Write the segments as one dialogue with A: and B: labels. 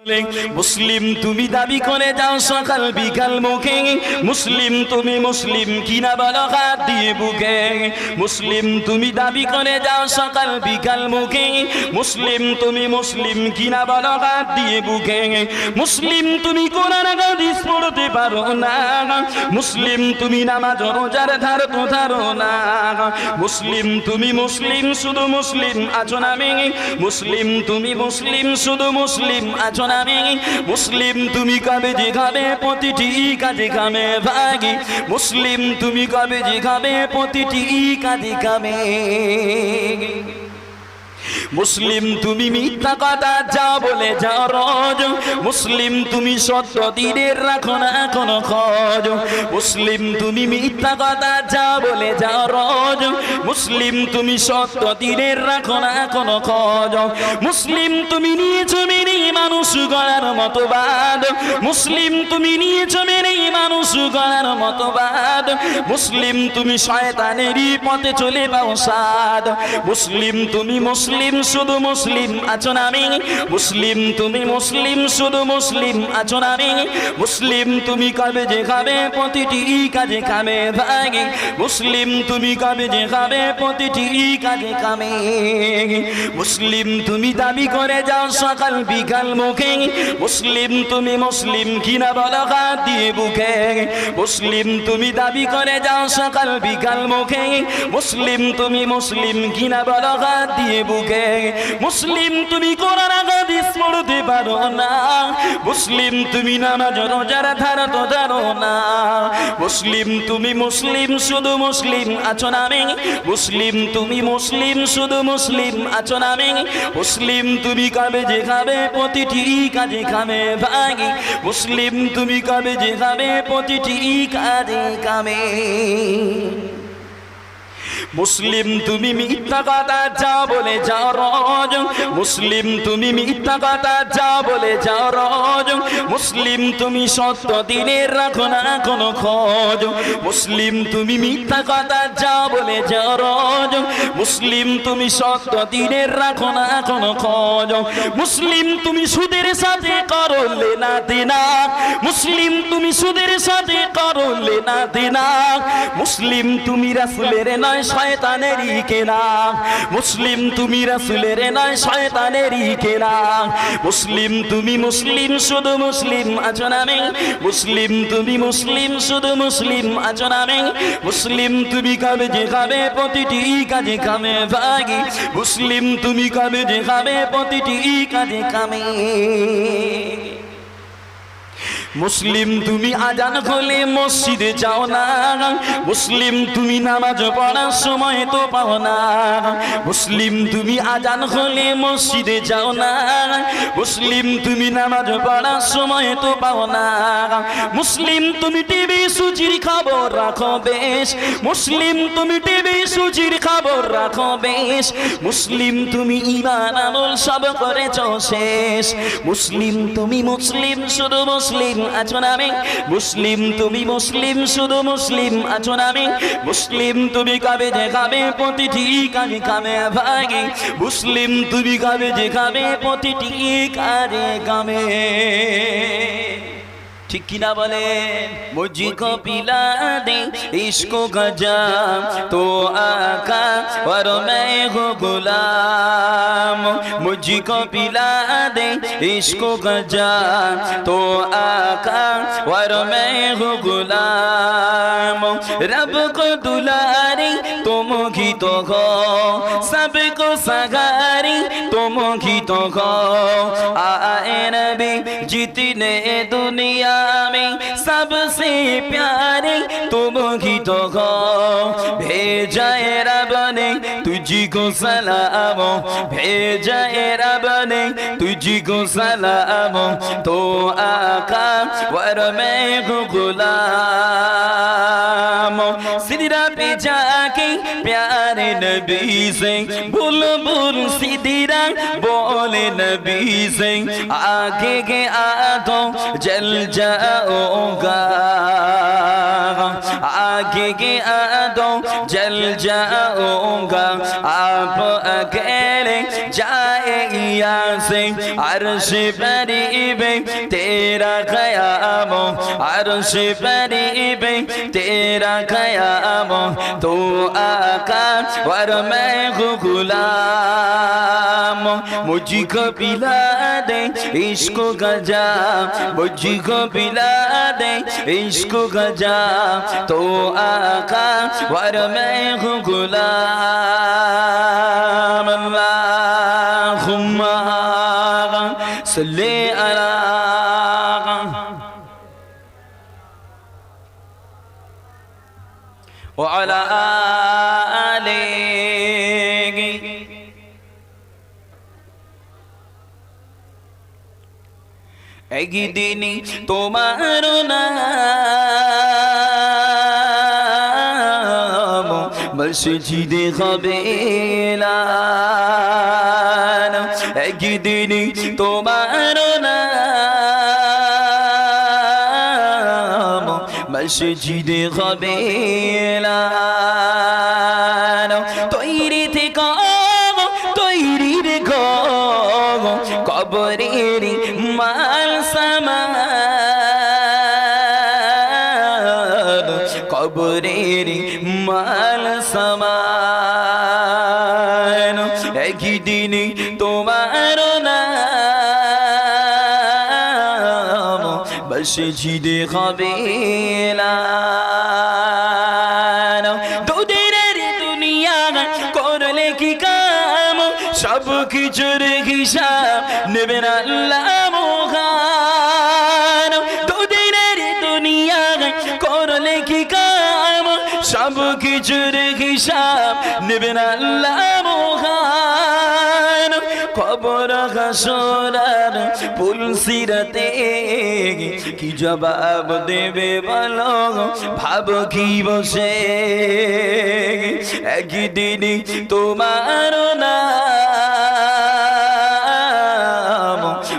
A: মুসলিম, তুমি দাবি করে যাও সকাল বিকাল মুখে। মুসলিম, তুমি মুসলিম কিনা বলো হাত দিয়ে বুকে। মুসলিম, তুমি দাবি করে যাও সকাল বিকাল মুখে। মুসলিম, তুমি মুসলিম কিনা বলো হাত দিয়ে বুকে। মুসলিম, তুমি কোরআন হাদিস পড়তে পারো না। মুসলিম, তুমি নামাজ রোজার ধার তো ধারো না। মুসলিম, তুমি মুসলিম, শুধু মুসলিম আছো নামে মুসলিম, তুমি মুসলিম, শুধু মুসলিম আছো নামে। মুসলিম তুমি কবে যে খাবে প্রতিটি কাজে কামে ভাগি। মুসলিম তুমি কবে যে খাবে প্রতিটি কাজে খামে মুসলিম তুমি মিথ্যা কথা যা বলে যাও রজ। মুসলিম তুমি সত্য দিনের রাখো না কোনো খোঁজ। মুসলিম তুমি মিথ্যা কথা যা বলে যাও রজ। মুসলিম তুমি সত্য দিনের রাখো না কোনো খোঁজ। মুসলিম তুমি নিয়েছো মেনে মানুষ গড়ার মতবাদ মুসলিম তুমি নিয়েছো মেনে মানুষ গড়ার মতবাদ মুসলিম তুমি শয়তানেরই পথে চলে পাও সাদ মুসলিম তুমি মুসলিম শুধু মুসলিম আছো না আমি? মুসলিম তুমি মুসলিম, শুধু মুসলিম আছো না আমি? মুসলিম তুমি কবে যে খাবে, প্রতিটি কাজে খাবে ভাগে। মুসলিম তুমি কবে যে খাবে, প্রতিটি কাজে খাবে মুসলিম তুমি দাবি করে যাও সকাল বিকাল মুখে। মুসলিম তুমি মুসলিম কিনা বলো দিয়ে বুকে। মুসলিম তুমি দাবি করে যাও সকাল বিকাল মুখে। মুসলিম তুমি মুসলিম কিনা বলো দিয়ে বুকে। মুসলিম, তুমি কোরআন হাদিস পড়তে পারো না। মুসলিম, তুমি নামাজ রোজার ধারা তো ধরো না। মুসলিম, তুমি মুসলিম, শুধু মুসলিম আছো নামে মুসলিম, তুমি মুসলিম, শুধু মুসলিম আছো নামে মুসলিম, তুমি কবে যে খাবে প্রতিটি কাজে খাবে ভাগি। মুসলিম, তুমি কবে যে খাবে প্রতিটি কাজে কামে। মুসলিম তুমি মিথ্যা কথা যা বলে যাও রজ। মুসলিম তুমি মিথ্যা কথা যা বলে যাও রজ। মুসলিম তুমি সত্য দিনের রাখো না কোনো খোঁজ। মুসলিম তুমি মিথ্যা কথা যা বলে যাও রজ। মুসলিম তুমি সত্য দিনের রাখো না কোনো খোঁজ। মুসলিম তুমি সুদের সাথে করো লেনা দেনা। মুসলিম তুমি সুদের সাথে করো লেনা দেনা। মুসলিম তুমি রাসুলের নয় শয়তানেরই কেনা। মুসলিম তুমি রাসুলের নয়, শয়তানেরই কেনা। মুসলিম তুমি মুসলিম, শুধু মুসলিম আছো নামে মুসলিম তুমি মুসলিম, শুধু মুসলিম আছো নামে মুসলিম তুমি কবে যে খাবে প্রতিটি কাজে কামে ভাগি। মুসলিম তুমি কবে যে খাবে প্রতিটি কাজে কামে। মুসলিম তুমি আজান হলে মসজিদে যাও না। মুসলিম তুমি নামাজ পড়ার সময় তো পাও না। মুসলিম তুমি আজান হলে মসজিদে যাও না। মুসলিম তুমি নামাজ পড়ার সময় তো পাও না। মুসলিম তুমি টিভি সুচির খবর রাখো বেশ। মুসলিম তুমি টিভি সুচির খবর রাখো বেশ। মুসলিম তুমি ইমান আমল সব করেছ শেষ। মুসলিম তুমি মুসলিম, শুধু মুসলিম আছো না আমি? মুসলিম তুমি মুসলিম, শুধু মুসলিম আছো না আমি? মুসলিম তুমি কবে যে কাবে প্রতিটি কাজে কামে ভাগে। মুসলিম তুমি কবে যে কাবে প্রতিটি কাজে কামে। ঠিক কিনা বলে মুঝি को पिला दे इसको गजा तो आका और मैं हो गुलाम मुझी को पिला दे इसको गजा तो आका और मैं हो गुलाम रब को दुलारी तुम ही तो हो सबको सगारी तुम ही तो हो आए नबी जितने दुनिया में सबसे प्यारे तुम ही तो हो भेजा है रब ने तुझी को सलाम भेजा है रब ने तुझी को सलाम तो आका वर मैं हूँ गुलाम प्यारे नबी से बुल बुल सिदरा बोले नबी से आगे के आगो जल जाओगा आगे के आगो जल जाओगा आप अकेले یا سے عرش قریب تیرا قیام عرش قریب تیرا قیام تو آقا ور میں غلام مجھ کو پلا دے عشق کا جام مجھ کو پلا دے عشق کا جام تو آقا ور میں غلام اللہ وعلى آله. اجدني تمار نام مسجد خبيلا. একদিন তোমার নাম মসজিদে হবে। তৈরি থেকে তৈরি রেখো কবরের মাল সামান, কবরের মাল সামান দুদিনের দুনিয়া করলে কি কাম? সব কিছুর হিসাব নেবেন আল্লাহ দুনিয়া করলে কি কাম? সব কিছুর হিসাব নেবেন আল্লাহ হাসরার পুলসিরাতে কি জবাব দেবে বলো ভাব কি বসে একদিন তোমার নাম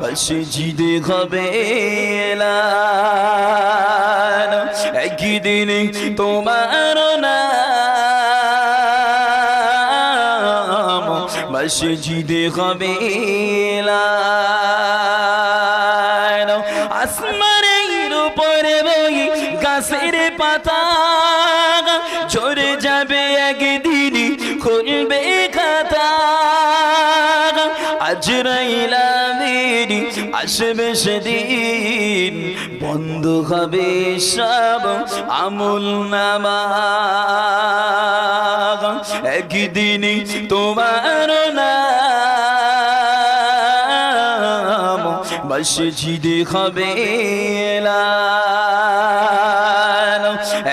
A: মসজিদে হবে এলান। একদিন তোমার নাম মসজিদে কবিলা। আসমানের উপরে বই গাছের পাতা ঝরে যাবে একদিন খুলবে খাতা আজরাইলা মেরি আসবে সেদিন বন্ধ হবে সব আমল নামা একদিন তোমার নাম মসজিদে এলান।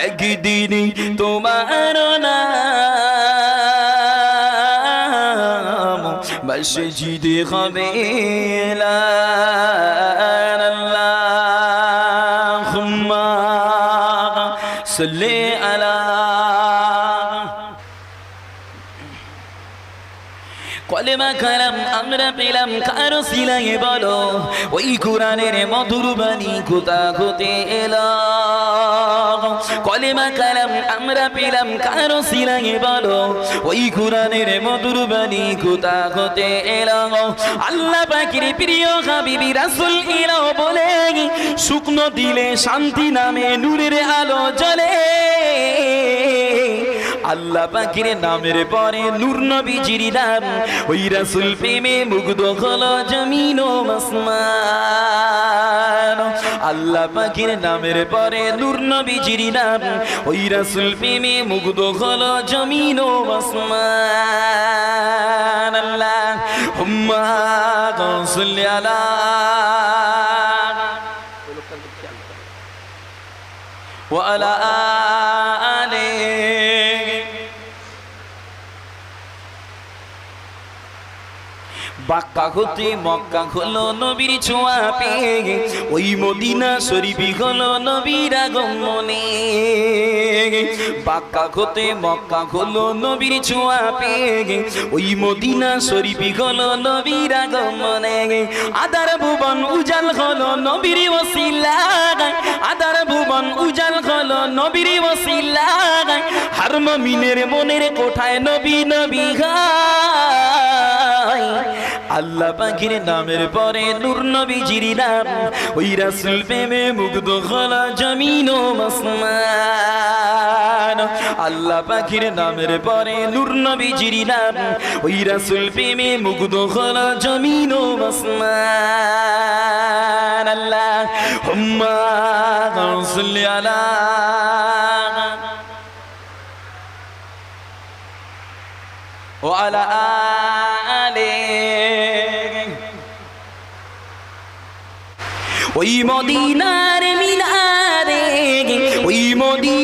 A: একদিন তোমার মসজিদে হবে এলান। কলেমা কালাম আমরা পেলাম কারও সিলাই বলো? ওই কোরআনের মধুর বাণী কোথা হতে এলো। কলেমা কালাম আমরা পেলাম কারও সিলাই বলো? ওই কোরআনের মধুর বাণী কোথা হতে এলো। আল্লাহ পাখির প্রিয় হাবিবি রাসুল এলো বলে, শুকনো দিলে শান্তি নামে নূরের আলো জ্বলে। আল্লাহ পাখির নামের পরে নূর নবীজির নাম ওই রাসুল প্রেমে মুগ্ধ হলো জমিন ও আসমান আল্লাহ পাখির নামের পরে নূর নবীজির নাম ওই রাসুল প্রেমে মুগ্ধ হলো জমিন ও আসমান আল্লাহ হুম্মা গৌসুল্লি আলা وعلى آله বাক্কা হতে মক্কা হলো নবীর ছোঁয়া পেয়ে। ওই মদিনা শরীফি হলো নবীর আগমনে। বাক্কা হতে মক্কা হলো নবীর ছোঁয়া পেয়ে। ওই মদিনা শরীফি হলো নবীর আগমনে। আদার ভুবন উজাল হলো নবীর ওসিলা আদার ভুবন উজাল হলো নবীর ওসিলা হার মমিনের মনের কোঠায় নবী নবী গায় আল্লাহ পাখির নামের পরে নূর নবীজির নাম ওই রাসুল প্রেমে মুগ্ধ খোলা জমিন ও আসমান আল্লাহ পাখির নামের পরে নূর নবীজির নাম ওই রাসুল প্রেমে মুগ্ধ খোলা জমিন ও আসমান আল্লাহ হুম্মা সাল্লি আলা وعلى آله ওই মদিনার মিনারে ওই মদিনার